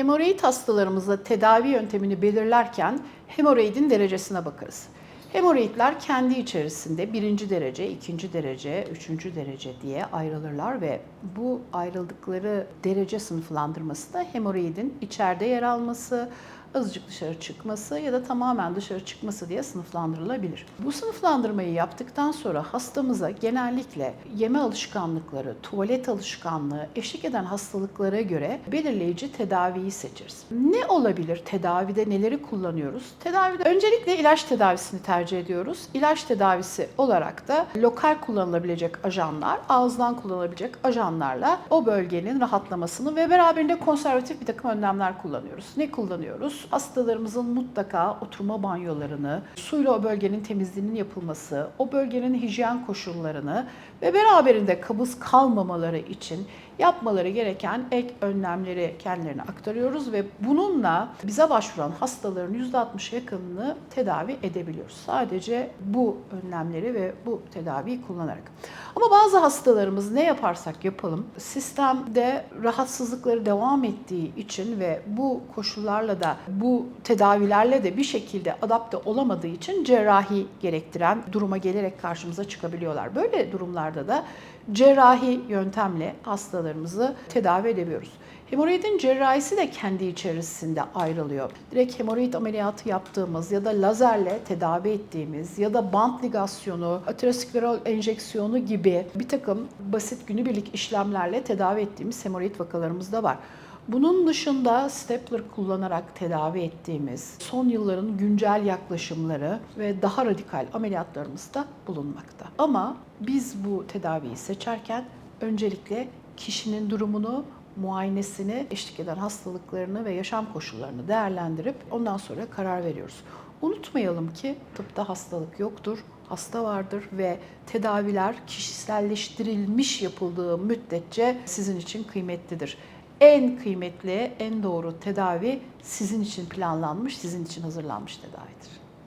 Hemoroid hastalarımızda tedavi yöntemini belirlerken hemoroidin derecesine bakarız. Hemoroidler kendi içerisinde birinci derece, ikinci derece, üçüncü derece diye ayrılırlar ve bu ayrıldıkları derece sınıflandırması da hemoroidin içeride yer alması, azıcık dışarı çıkması ya da tamamen dışarı çıkması diye sınıflandırılabilir. Bu sınıflandırmayı yaptıktan sonra hastamıza genellikle yeme alışkanlıkları, tuvalet alışkanlığı eşlik eden hastalıklara göre belirleyici tedaviyi seçeriz. Ne olabilir tedavide neleri kullanıyoruz? Tedavide öncelikle ilaç tedavisini tercih ediyoruz. İlaç tedavisi olarak da lokal kullanılabilecek ajanlar, ağızdan kullanılabilecek ajanlarla o bölgenin rahatlamasını ve beraberinde konservatif bir takım önlemler kullanıyoruz. Ne kullanıyoruz? Hastalarımızın mutlaka oturma banyolarını, suyla o bölgenin temizliğinin yapılması, o bölgenin hijyen koşullarını ve beraberinde kabız kalmamaları için yapmaları gereken ek önlemleri kendilerine aktarıyoruz ve bununla bize başvuran hastaların %60 yakınını tedavi edebiliyoruz. Sadece bu önlemleri ve bu tedaviyi kullanarak. Ama bazı hastalarımız ne yaparsak yapalım sistemde rahatsızlıkları devam ettiği için ve bu koşullarla da bu tedavilerle de bir şekilde adapte olamadığı için cerrahi gerektiren duruma gelerek karşımıza çıkabiliyorlar. Böyle durumlarda da cerrahi yöntemle hastalarımızı tedavi edebiliyoruz. Hemoroidin cerrahisi de kendi içerisinde ayrılıyor. Direkt hemoroid ameliyatı yaptığımız ya da lazerle tedavi ettiğimiz ya da bant ligasyonu, aterosklerol enjeksiyonu gibi bir takım basit günübirlik işlemlerle tedavi ettiğimiz hemoroid vakalarımız da var. Bunun dışında stapler kullanarak tedavi ettiğimiz son yılların güncel yaklaşımları ve daha radikal ameliyatlarımız da bulunmakta. Ama biz bu tedaviyi seçerken öncelikle kişinin durumunu, muayenesini, eşlik eden hastalıklarını ve yaşam koşullarını değerlendirip ondan sonra karar veriyoruz. Unutmayalım ki tıpta hastalık yoktur, hasta vardır ve tedaviler kişiselleştirilmiş yapıldığı müddetçe sizin için kıymetlidir en kıymetli, en doğru tedavi sizin için planlanmış, sizin için hazırlanmış tedavidir.